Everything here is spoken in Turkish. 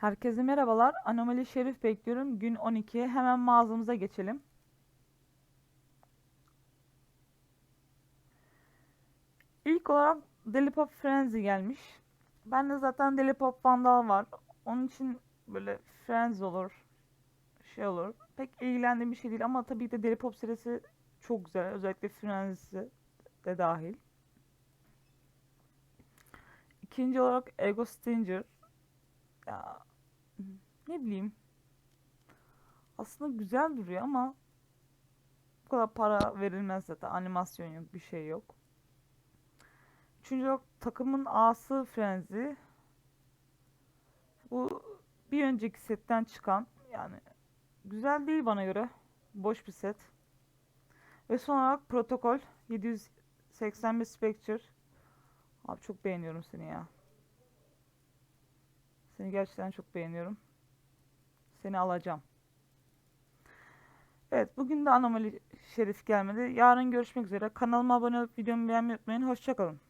Herkese merhabalar. Anomali Şerif bekliyorum. Gün 12. Hemen mağazamıza geçelim. İlk olarak Deli Pop Frenzy gelmiş. Bende zaten Deli Pop Vandal var. Onun için böyle Frenzy olur. Şey olur. Pek ilgilendiğim bir şey değil ama tabii de Deli Pop serisi çok güzel. Özellikle Frenzy de dahil. İkinci olarak Ego Stinger. Ya ne bileyim. Aslında güzel duruyor ama bu kadar para verilmez zaten. Animasyon yok, bir şey yok. Üçüncü olarak takımın A'sı Frenzy. Bu bir önceki setten çıkan yani güzel değil bana göre. Boş bir set. Ve son olarak Protokol 781 Spectre. Abi çok beğeniyorum seni ya. Seni gerçekten çok beğeniyorum. Seni alacağım. Evet bugün de anomali şerif gelmedi. Yarın görüşmek üzere. Kanalıma abone olup videomu beğenmeyi unutmayın. Hoşçakalın.